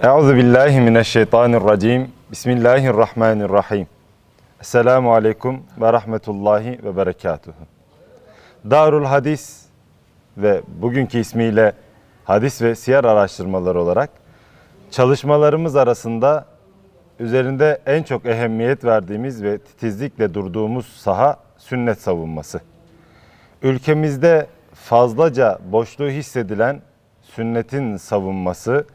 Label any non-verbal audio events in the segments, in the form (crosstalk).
Euzu billahi mineşşeytanirracim. Bismillahirrahmanirrahim. Esselamu aleyküm ve rahmetullahi ve berekatuhu. Darul Hadis ve bugünkü ismiyle hadis ve siyer araştırmaları olarak çalışmalarımız arasında üzerinde en çok ehemmiyet verdiğimiz ve titizlikle durduğumuz saha sünnet savunması. Ülkemizde fazlaca boşluğu hissedilen sünnetin savunması,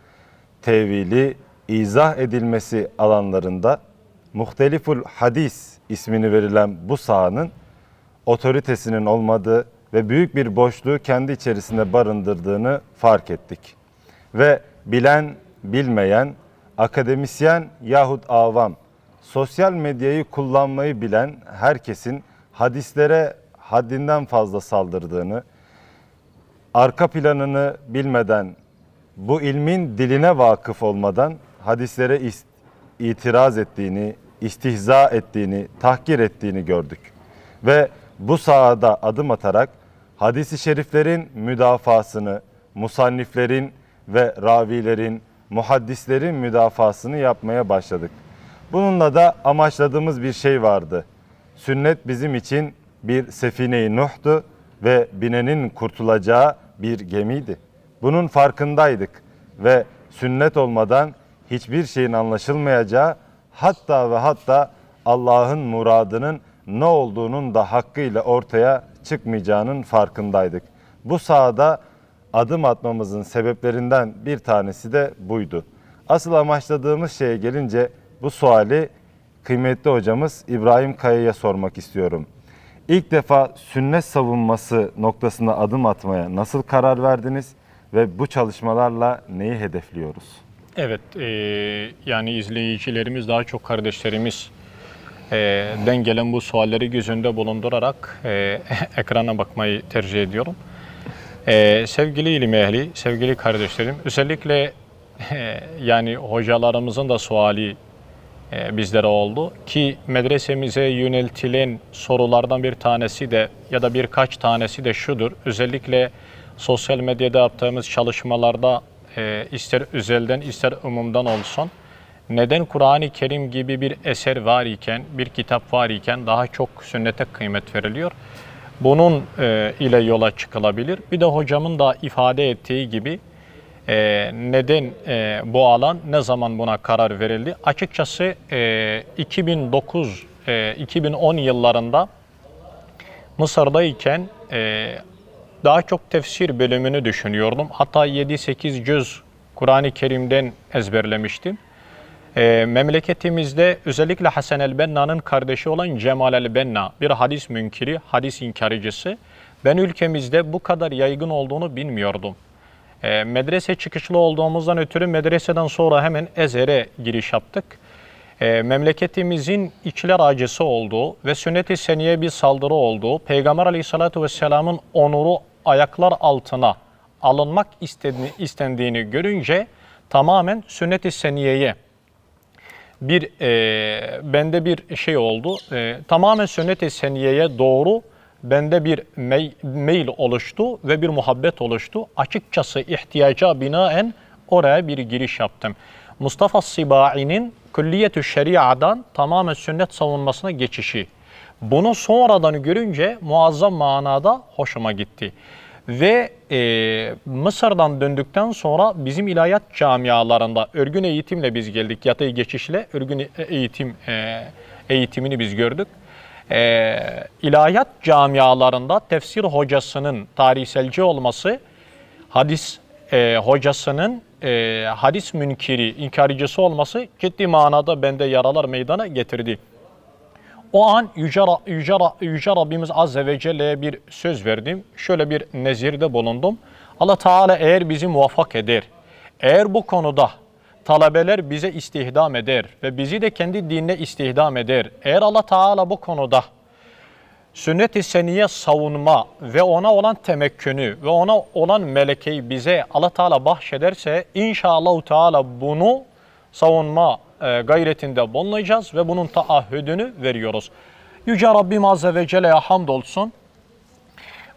tevili, izah edilmesi alanlarında muhteliful hadis ismini verilen bu sahanın otoritesinin olmadığı ve büyük bir boşluğu kendi içerisinde barındırdığını fark ettik. Ve bilen, bilmeyen, akademisyen yahut avam, sosyal medyayı kullanmayı bilen herkesin hadislere haddinden fazla saldırdığını, arka planını bilmeden, bu ilmin diline vakıf olmadan hadislere is- itiraz ettiğini, istihza ettiğini, tahkir ettiğini gördük. Ve bu sahada adım atarak hadisi şeriflerin müdafasını, musanniflerin ve ravilerin, muhaddislerin müdafasını yapmaya başladık. Bununla da amaçladığımız bir şey vardı. Sünnet bizim için bir sefine-i Nuh'tu ve binenin kurtulacağı bir gemiydi. Bunun farkındaydık ve sünnet olmadan hiçbir şeyin anlaşılmayacağı hatta ve hatta Allah'ın muradının ne olduğunun da hakkıyla ortaya çıkmayacağının farkındaydık. Bu sahada adım atmamızın sebeplerinden bir tanesi de buydu. Asıl amaçladığımız şeye gelince bu suali kıymetli hocamız İbrahim Kaya'ya sormak istiyorum. İlk defa sünnet savunması noktasında adım atmaya nasıl karar verdiniz ve bu çalışmalarla neyi hedefliyoruz? Evet, e, yani izleyicilerimiz daha çok kardeşlerimiz e, den gelen bu sualleri gözünde bulundurarak e, (laughs) ekrana bakmayı tercih ediyorum. E, sevgili ilim ehli, sevgili kardeşlerim, özellikle e, yani hocalarımızın da suali e, bizlere oldu ki medresemize yöneltilen sorulardan bir tanesi de ya da birkaç tanesi de şudur. Özellikle sosyal medyada yaptığımız çalışmalarda e, ister özelden ister umumdan olsun neden Kur'an-ı Kerim gibi bir eser var iken, bir kitap var iken daha çok sünnete kıymet veriliyor? Bunun e, ile yola çıkılabilir. Bir de hocamın da ifade ettiği gibi e, neden e, bu alan, ne zaman buna karar verildi? Açıkçası e, 2009, e, 2010 yıllarında Mısır'dayken e, daha çok tefsir bölümünü düşünüyordum. Hatta 7-8 cüz Kur'an-ı Kerim'den ezberlemiştim. E, memleketimizde özellikle Hasan el-Benna'nın kardeşi olan Cemal el-Benna bir hadis münkiri, hadis inkarcısı. Ben ülkemizde bu kadar yaygın olduğunu bilmiyordum. E, medrese çıkışlı olduğumuzdan ötürü medreseden sonra hemen Ezer'e giriş yaptık. E, memleketimizin içler acısı olduğu ve sünnet-i seniye bir saldırı olduğu, Peygamber aleyhissalatü vesselamın onuru ayaklar altına alınmak istediğini, istendiğini görünce tamamen sünnet-i seniyeye bir e, bende bir şey oldu. E, tamamen sünnet-i seniyeye doğru bende bir mey, meyil oluştu ve bir muhabbet oluştu. Açıkçası ihtiyaca binaen oraya bir giriş yaptım. Mustafa Sibai'nin Külliyetü Şeria'dan tamamen sünnet savunmasına geçişi. Bunu sonradan görünce muazzam manada hoşuma gitti. Ve e, Mısır'dan döndükten sonra bizim ilahiyat camialarında örgün eğitimle biz geldik. Yatay geçişle örgün eğitim e, eğitimini biz gördük. E, ilahiyat camialarında tefsir hocasının tarihselci olması, hadis e, hocasının e, hadis münkiri, inkarcısı olması ciddi manada bende yaralar meydana getirdi. O an Yüce, Yüce, Yüce Rabbimiz Azze ve Celle'ye bir söz verdim. Şöyle bir nezirde bulundum. Allah Teala eğer bizi muvaffak eder, eğer bu konuda talebeler bize istihdam eder ve bizi de kendi dinine istihdam eder. Eğer Allah Teala bu konuda sünnet-i seniye savunma ve ona olan temekkünü ve ona olan melekeyi bize Allah Teala bahşederse inşallah Teala bunu savunma e, gayretinde bulunacağız ve bunun taahhüdünü veriyoruz. Yüce Rabbim Azze ve Celle'ye hamdolsun.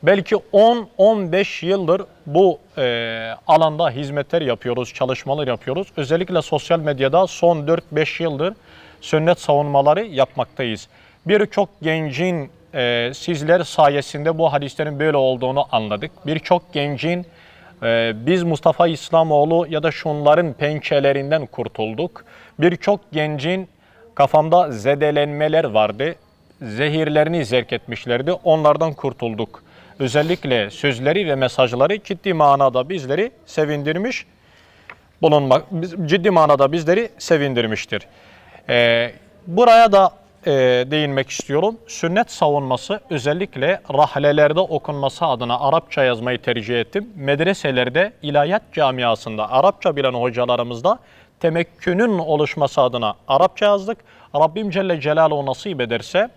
Belki 10-15 yıldır bu e, alanda hizmetler yapıyoruz, çalışmalar yapıyoruz. Özellikle sosyal medyada son 4-5 yıldır sünnet savunmaları yapmaktayız. Birçok gencin e, sizler sayesinde bu hadislerin böyle olduğunu anladık. Birçok gencin e, biz Mustafa İslamoğlu ya da şunların pençelerinden kurtulduk. Birçok gencin kafamda zedelenmeler vardı. Zehirlerini zerk etmişlerdi. Onlardan kurtulduk. Özellikle sözleri ve mesajları ciddi manada bizleri sevindirmiş bulunmak ciddi manada bizleri sevindirmiştir. Ee, buraya da e, değinmek istiyorum. Sünnet savunması özellikle rahlelerde okunması adına Arapça yazmayı tercih ettim. Medreselerde, ilahiyat camiasında Arapça bilen hocalarımızda temekkünün oluşması adına Arapça yazdık. Rabbim Celle Celaluhu nasip ederse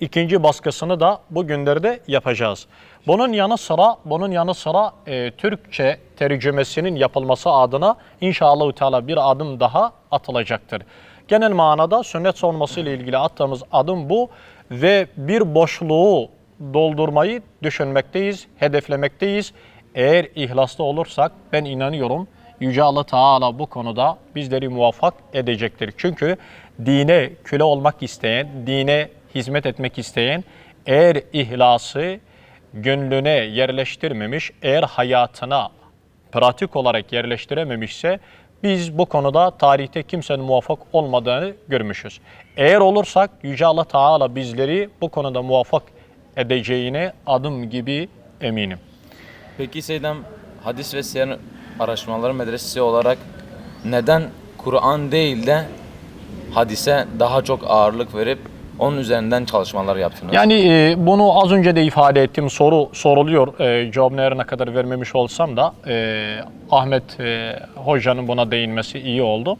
İkinci baskısını da bu günlerde yapacağız. Bunun yanı sıra bunun yanı sıra e, Türkçe tercümesinin yapılması adına inşallah Teala bir adım daha atılacaktır. Genel manada sünnet savunması ile ilgili attığımız adım bu ve bir boşluğu doldurmayı düşünmekteyiz, hedeflemekteyiz. Eğer ihlaslı olursak ben inanıyorum Yüce Allah Teala bu konuda bizleri muvaffak edecektir. Çünkü dine köle olmak isteyen, dine hizmet etmek isteyen eğer ihlası gönlüne yerleştirmemiş, eğer hayatına pratik olarak yerleştirememişse biz bu konuda tarihte kimsenin muvaffak olmadığını görmüşüz. Eğer olursak Yüce Allah Teala bizleri bu konuda muvaffak edeceğine adım gibi eminim. Peki Seydem hadis ve siyer araştırmaları medresesi olarak neden Kur'an değil de hadise daha çok ağırlık verip onun üzerinden çalışmalar yaptınız? Yani e, bunu az önce de ifade ettim. Soru soruluyor. E, cevabını her kadar vermemiş olsam da e, Ahmet e, Hoca'nın buna değinmesi iyi oldu.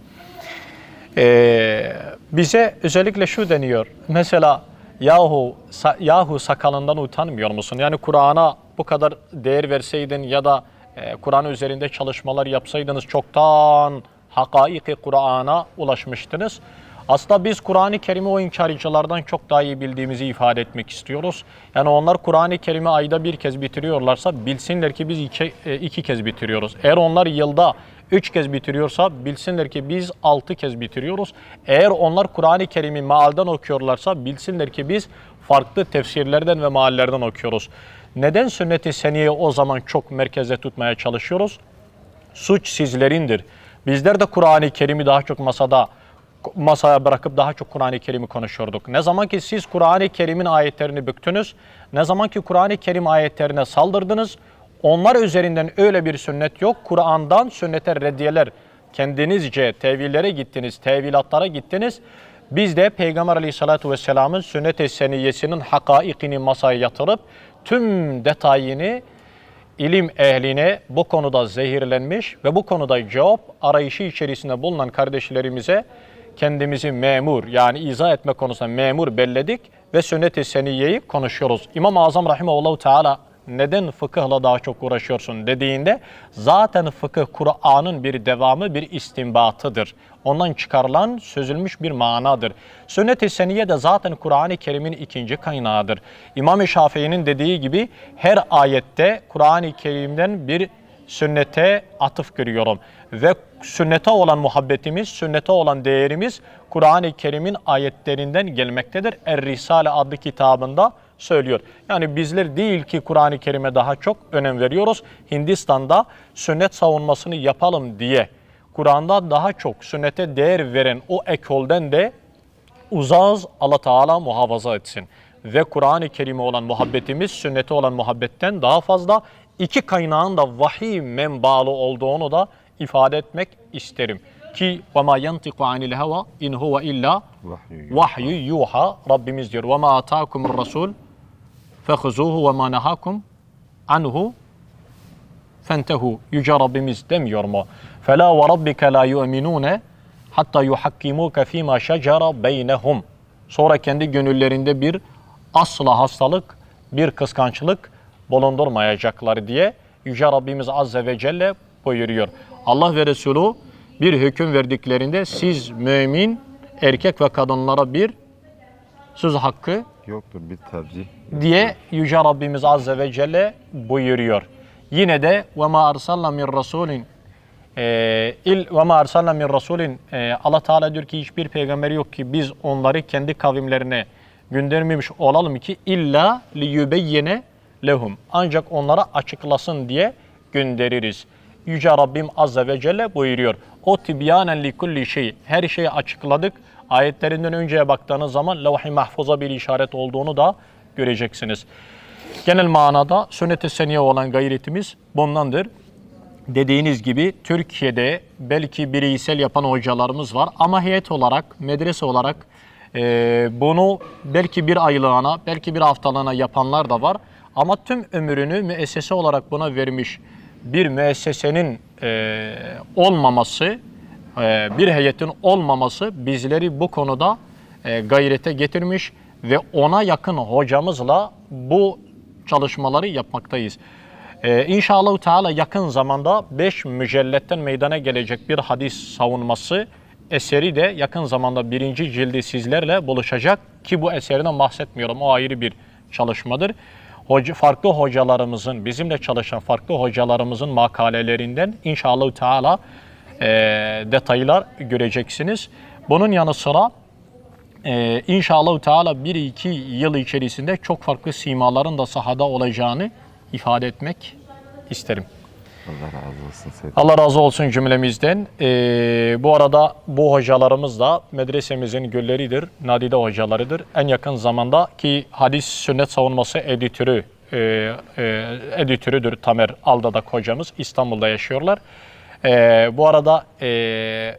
E, bize özellikle şu deniyor. Mesela yahu sa- yahu sakalından utanmıyor musun? Yani Kur'an'a bu kadar değer verseydin ya da e, Kur'an üzerinde çalışmalar yapsaydınız çoktan hakaiki Kur'an'a ulaşmıştınız. Aslında biz Kur'an-ı Kerim'i o inkarcılardan çok daha iyi bildiğimizi ifade etmek istiyoruz. Yani onlar Kur'an-ı Kerim'i ayda bir kez bitiriyorlarsa bilsinler ki biz iki, e, iki kez bitiriyoruz. Eğer onlar yılda üç kez bitiriyorsa bilsinler ki biz altı kez bitiriyoruz. Eğer onlar Kur'an-ı Kerim'i mealden okuyorlarsa bilsinler ki biz farklı tefsirlerden ve meallerden okuyoruz. Neden sünnet-i seniye o zaman çok merkeze tutmaya çalışıyoruz? Suç sizlerindir. Bizler de Kur'an-ı Kerim'i daha çok masada masaya bırakıp daha çok Kur'an-ı Kerim'i konuşuyorduk. Ne zaman ki siz Kur'an-ı Kerim'in ayetlerini büktünüz, ne zaman ki Kur'an-ı Kerim ayetlerine saldırdınız, onlar üzerinden öyle bir sünnet yok. Kur'an'dan sünnete reddiyeler kendinizce tevillere gittiniz, tevilatlara gittiniz. Biz de Peygamber Aleyhisselatü Vesselam'ın sünnet-i seniyesinin hakaikini masaya yatırıp tüm detayını ilim ehline bu konuda zehirlenmiş ve bu konuda cevap arayışı içerisinde bulunan kardeşlerimize kendimizi memur yani izah etme konusunda memur belledik ve sünnet-i seniyeyi konuşuyoruz. İmam-ı Azam Rahimahullahu Teala neden fıkıhla daha çok uğraşıyorsun dediğinde zaten fıkıh Kur'an'ın bir devamı bir istinbatıdır. Ondan çıkarılan sözülmüş bir manadır. Sünnet-i seniye de zaten Kur'an-ı Kerim'in ikinci kaynağıdır. İmam-ı Şafii'nin dediği gibi her ayette Kur'an-ı Kerim'den bir sünnete atıf görüyorum. Ve sünnete olan muhabbetimiz, sünnete olan değerimiz Kur'an-ı Kerim'in ayetlerinden gelmektedir. Er-Risale adlı kitabında söylüyor. Yani bizler değil ki Kur'an-ı Kerim'e daha çok önem veriyoruz. Hindistan'da sünnet savunmasını yapalım diye Kur'an'da daha çok sünnete değer veren o ekolden de uzağız Allah Teala muhafaza etsin. Ve Kur'an-ı Kerim'e olan muhabbetimiz sünnete olan muhabbetten daha fazla iki kaynağın da vahiy menbalı olduğunu da ifade etmek isterim. Ki ve ma yantiku anil heva in huve illa vahyu yuha Rabbimiz diyor. Ve ma atakumur rasul fehuzuhu ve ma nehakum anhu fentehu. Yüce Rabbimiz demiyor mu? Fela ve rabbike la yu'minune hatta yuhakkimuke fîmâ şecera beynehum. Sonra kendi gönüllerinde bir asla hastalık, bir kıskançlık, bulundurmayacaklar diye Yüce Rabbimiz Azze ve Celle buyuruyor. Allah ve Resulü bir hüküm verdiklerinde siz mümin erkek ve kadınlara bir söz hakkı Yoktur bir tercih. diye Yüce Rabbimiz Azze ve Celle buyuruyor. Yine de ve ma arsalna min rasulin il ve ma arsalna min rasulin Allah Teala diyor ki hiçbir peygamberi yok ki biz onları kendi kavimlerine göndermemiş olalım ki illa li yubeyyene lehum. Ancak onlara açıklasın diye göndeririz. Yüce Rabbim Azze ve Celle buyuruyor. O tibyanen li kulli şey. Her şeyi açıkladık. Ayetlerinden önceye baktığınız zaman levh-i mahfuza bir işaret olduğunu da göreceksiniz. Genel manada sünnet-i seniye olan gayretimiz bundandır. Dediğiniz gibi Türkiye'de belki bireysel yapan hocalarımız var ama heyet olarak, medrese olarak bunu belki bir aylığına, belki bir haftalığına yapanlar da var. Ama tüm ömrünü müessese olarak buna vermiş bir müessesenin e, olmaması, e, bir heyetin olmaması bizleri bu konuda e, gayrete getirmiş ve ona yakın hocamızla bu çalışmaları yapmaktayız. Ee, İnşallah Teala yakın zamanda 5 mücelletten meydana gelecek bir hadis savunması eseri de yakın zamanda birinci cildi sizlerle buluşacak ki bu eserden bahsetmiyorum o ayrı bir çalışmadır. Hoca, farklı hocalarımızın, bizimle çalışan farklı hocalarımızın makalelerinden inşallah Teala e, detaylar göreceksiniz. Bunun yanı sıra ee, inşallah Teala bir iki yıl içerisinde çok farklı simaların da sahada olacağını ifade etmek isterim. Allah razı olsun Seyyid. Allah razı olsun cümlemizden. Ee, bu arada bu hocalarımız da medresemizin gülleridir, nadide hocalarıdır. En yakın zamanda ki hadis sünnet savunması editörü, e, e, editörüdür Tamer Aldadak hocamız. İstanbul'da yaşıyorlar. Ee, bu arada e,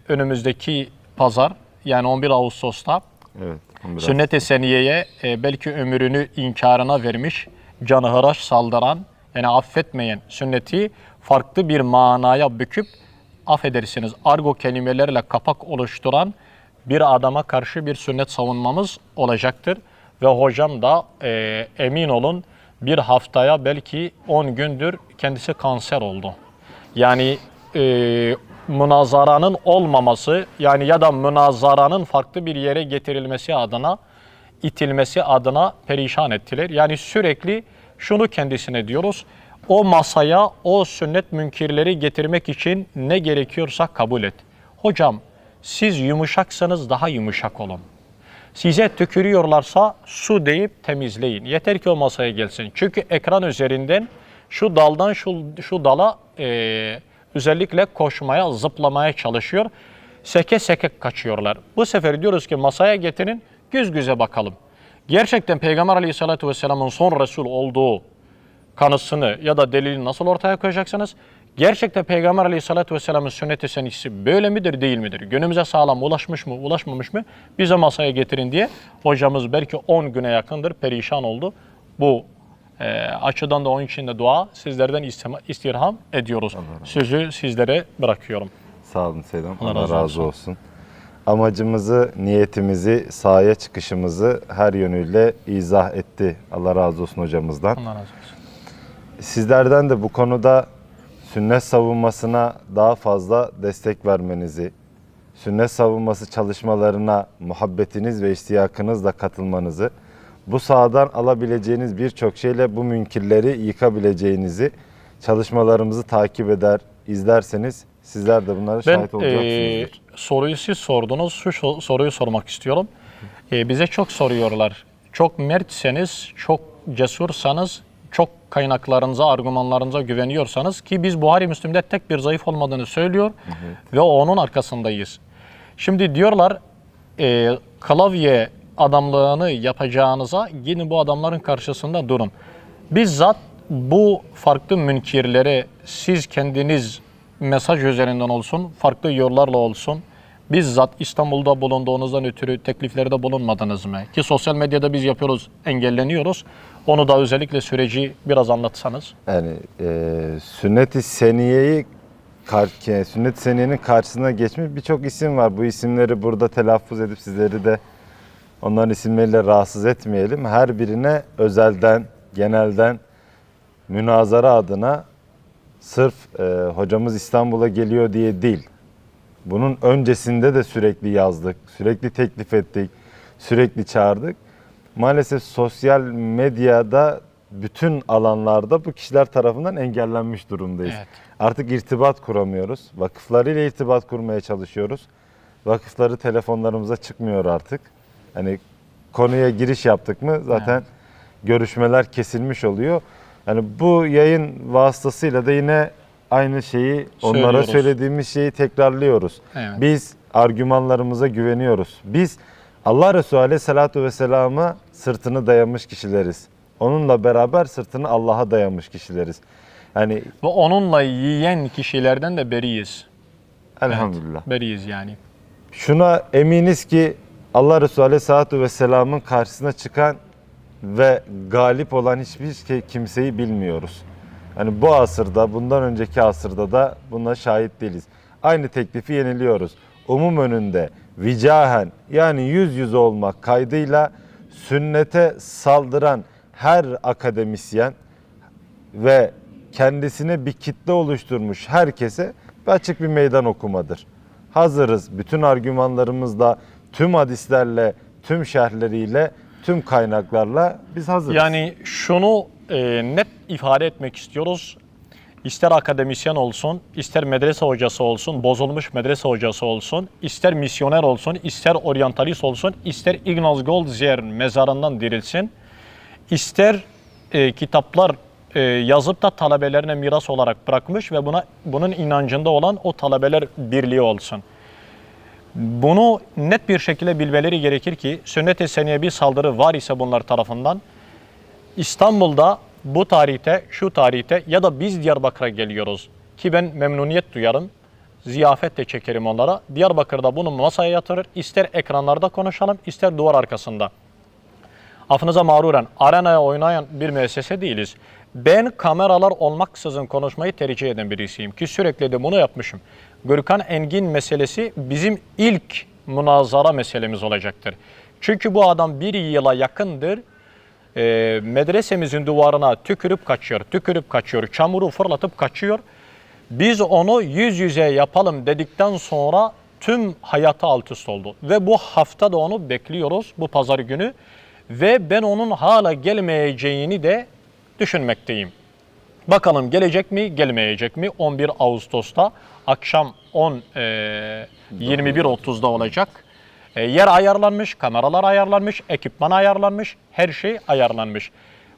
önümüzdeki pazar yani 11 Ağustos'ta Evet. Sünnet-i Seniye'ye e, belki ömrünü inkarına vermiş, canı hıraş saldıran, yani affetmeyen sünneti farklı bir manaya büküp, affedersiniz argo kelimelerle kapak oluşturan bir adama karşı bir sünnet savunmamız olacaktır. Ve hocam da e, emin olun bir haftaya belki 10 gündür kendisi kanser oldu. Yani e, münazaranın olmaması yani ya da münazaranın farklı bir yere getirilmesi adına itilmesi adına perişan ettiler. Yani sürekli şunu kendisine diyoruz. O masaya o sünnet münkirleri getirmek için ne gerekiyorsa kabul et. Hocam siz yumuşaksanız daha yumuşak olun. Size tükürüyorlarsa su deyip temizleyin. Yeter ki o masaya gelsin. Çünkü ekran üzerinden şu daldan şu, şu dala e, özellikle koşmaya, zıplamaya çalışıyor. Seke seke kaçıyorlar. Bu sefer diyoruz ki masaya getirin, göz göze bakalım. Gerçekten Peygamber Aleyhisselatü Vesselam'ın son Resul olduğu kanısını ya da delilini nasıl ortaya koyacaksınız? Gerçekten Peygamber Aleyhisselatü Vesselam'ın sünnet-i senisi böyle midir değil midir? Günümüze sağlam ulaşmış mı ulaşmamış mı? Bize masaya getirin diye hocamız belki 10 güne yakındır perişan oldu. Bu e, açıdan da onun için de dua sizlerden istima- istirham ediyoruz. Sözü sizlere bırakıyorum. Sağ olun Seyyid. Allah, Allah razı, razı olsun. Amacımızı, niyetimizi, sahaya çıkışımızı her yönüyle izah etti. Allah razı olsun hocamızdan. Allah razı olsun. Sizlerden de bu konuda sünnet savunmasına daha fazla destek vermenizi, sünnet savunması çalışmalarına muhabbetiniz ve iştiyakınızla katılmanızı, bu sahadan alabileceğiniz birçok şeyle bu münkirleri yıkabileceğinizi, çalışmalarımızı takip eder, izlerseniz sizler de bunlara Ben şahit e, olacaksınızdır. soruyu siz sordunuz. Şu so- soruyu sormak istiyorum. E, bize çok soruyorlar. Çok mertseniz, çok cesursanız, çok kaynaklarınıza, argümanlarınıza güveniyorsanız ki biz Buhari Müslim'de tek bir zayıf olmadığını söylüyor ve onun arkasındayız. Şimdi diyorlar e, klavye adamlığını yapacağınıza gidin bu adamların karşısında durun. Bizzat bu farklı münkirlere siz kendiniz mesaj üzerinden olsun, farklı yollarla olsun, bizzat İstanbul'da bulunduğunuzdan ötürü tekliflerde bulunmadınız mı? Ki sosyal medyada biz yapıyoruz, engelleniyoruz. Onu da özellikle süreci biraz anlatsanız. Yani e, sünnet-i seniyeyi sünnet-i seniyenin karşısına geçmiş birçok isim var. Bu isimleri burada telaffuz edip sizleri de onların isimleriyle rahatsız etmeyelim. Her birine özelden, genelden münazara adına sırf e, hocamız İstanbul'a geliyor diye değil. Bunun öncesinde de sürekli yazdık, sürekli teklif ettik, sürekli çağırdık. Maalesef sosyal medyada bütün alanlarda bu kişiler tarafından engellenmiş durumdayız. Evet. Artık irtibat kuramıyoruz. Vakıflarıyla irtibat kurmaya çalışıyoruz. Vakıfları telefonlarımıza çıkmıyor artık. Hani konuya giriş yaptık mı zaten görüşmeler kesilmiş oluyor. Yani bu yayın vasıtasıyla da yine aynı şeyi onlara söylediğimiz şeyi tekrarlıyoruz. Evet. Biz argümanlarımıza güveniyoruz. Biz Allah Resulü Aleyhisselatü Vesselam'a sırtını dayamış kişileriz. Onunla beraber sırtını Allah'a dayamış kişileriz. Yani Ve onunla yiyen kişilerden de beriyiz. elhamdülillah. Beriyiz yani. Şuna eminiz ki Allah Resulü Aleyhisselatü Vesselam'ın karşısına çıkan ve galip olan hiçbir ke- kimseyi bilmiyoruz. Yani bu asırda, bundan önceki asırda da buna şahit değiliz. Aynı teklifi yeniliyoruz. Umum önünde vicahen yani yüz yüze olmak kaydıyla sünnete saldıran her akademisyen ve kendisine bir kitle oluşturmuş herkese bir açık bir meydan okumadır. Hazırız bütün argümanlarımızla, tüm hadislerle, tüm şerhleriyle, tüm kaynaklarla biz hazırız. Yani şunu e, net ifade etmek istiyoruz. İster akademisyen olsun, ister medrese hocası olsun, bozulmuş medrese hocası olsun, ister misyoner olsun, ister oryantalist olsun, ister Ignaz Goldziher mezarından dirilsin, ister e, kitaplar e, yazıp da talebelerine miras olarak bırakmış ve buna bunun inancında olan o talebeler birliği olsun. Bunu net bir şekilde bilmeleri gerekir ki sünnet-i seneye bir saldırı var ise bunlar tarafından İstanbul'da bu tarihte, şu tarihte ya da biz Diyarbakır'a geliyoruz ki ben memnuniyet duyarım. Ziyafet de çekerim onlara. Diyarbakır'da bunu masaya yatırır. ister ekranlarda konuşalım, ister duvar arkasında. Affınıza mağruren arenaya oynayan bir müessese değiliz. Ben kameralar olmaksızın konuşmayı tercih eden birisiyim ki sürekli de bunu yapmışım. Gürkan Engin meselesi bizim ilk münazara meselemiz olacaktır. Çünkü bu adam bir yıla yakındır e, medresemizin duvarına tükürüp kaçıyor, tükürüp kaçıyor, çamuru fırlatıp kaçıyor. Biz onu yüz yüze yapalım dedikten sonra tüm hayatı alt üst oldu. Ve bu hafta da onu bekliyoruz bu pazar günü. Ve ben onun hala gelmeyeceğini de düşünmekteyim. Bakalım gelecek mi, gelmeyecek mi? 11 Ağustos'ta akşam 10 e, 21.30'da olacak. E, yer ayarlanmış, kameralar ayarlanmış, ekipman ayarlanmış, her şey ayarlanmış.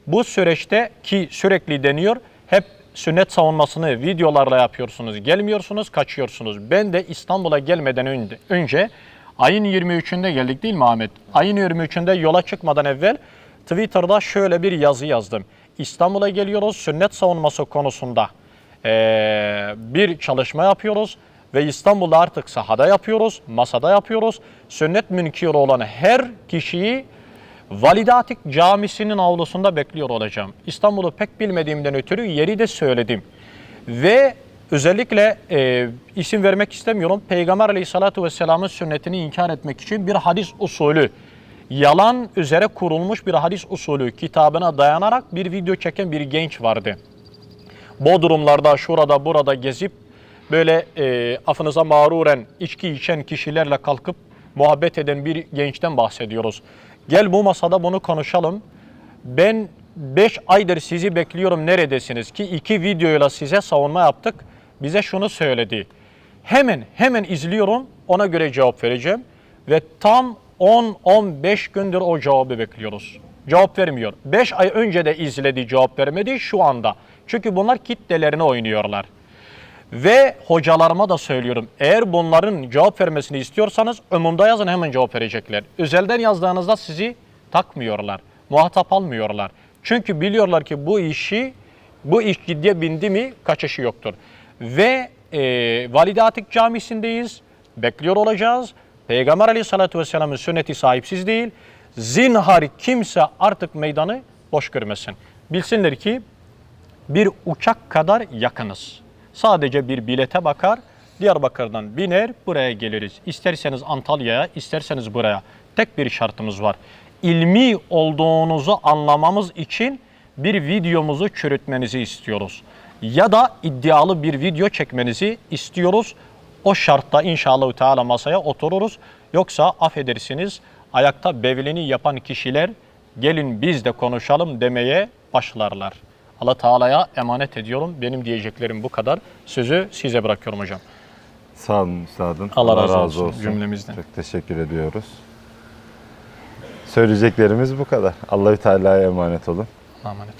Bu süreçte ki sürekli deniyor, hep sünnet savunmasını videolarla yapıyorsunuz, gelmiyorsunuz, kaçıyorsunuz. Ben de İstanbul'a gelmeden önce, ayın 23'ünde geldik değil mi Ahmet? Ayın 23'ünde yola çıkmadan evvel Twitter'da şöyle bir yazı yazdım. İstanbul'a geliyoruz sünnet savunması konusunda eee, bir çalışma yapıyoruz ve İstanbul'da artık sahada yapıyoruz, masada yapıyoruz. Sünnet münkiri olan her kişiyi Validatik Camisi'nin avlusunda bekliyor olacağım. İstanbul'u pek bilmediğimden ötürü yeri de söyledim. Ve özellikle e, isim vermek istemiyorum. Peygamber Aleyhisselatü Vesselam'ın sünnetini inkar etmek için bir hadis usulü, yalan üzere kurulmuş bir hadis usulü kitabına dayanarak bir video çeken bir genç vardı. Bodrumlarda, şurada, burada gezip böyle e, afınıza mağruren içki içen kişilerle kalkıp muhabbet eden bir gençten bahsediyoruz. Gel bu masada bunu konuşalım. Ben 5 aydır sizi bekliyorum neredesiniz ki iki videoyla size savunma yaptık. Bize şunu söyledi. Hemen hemen izliyorum ona göre cevap vereceğim. Ve tam 10-15 gündür o cevabı bekliyoruz. Cevap vermiyor. 5 ay önce de izledi cevap vermedi şu anda. Çünkü bunlar kitlelerine oynuyorlar. Ve hocalarıma da söylüyorum. Eğer bunların cevap vermesini istiyorsanız ömümde yazın hemen cevap verecekler. Özelden yazdığınızda sizi takmıyorlar. Muhatap almıyorlar. Çünkü biliyorlar ki bu işi bu iş ciddiye bindi mi kaçışı yoktur. Ve e, Valide Atik Camisi'ndeyiz. Bekliyor olacağız. Peygamber Aleyhisselatü Vesselam'ın sünneti sahipsiz değil. Zinhar kimse artık meydanı boş görmesin. Bilsinler ki bir uçak kadar yakınız. Sadece bir bilete bakar, Diyarbakır'dan biner, buraya geliriz. İsterseniz Antalya'ya, isterseniz buraya. Tek bir şartımız var. İlmi olduğunuzu anlamamız için bir videomuzu çürütmenizi istiyoruz. Ya da iddialı bir video çekmenizi istiyoruz. O şartta inşallah Teala masaya otururuz. Yoksa affedersiniz ayakta bevlini yapan kişiler gelin biz de konuşalım demeye başlarlar. Allah Teala'ya emanet ediyorum. Benim diyeceklerim bu kadar. Sözü size bırakıyorum hocam. Sağ olun üstadım. Allah razı olsun cümlemizden. Çok teşekkür ediyoruz. Söyleyeceklerimiz bu kadar. Allahü Teala'ya emanet olun. Emanet.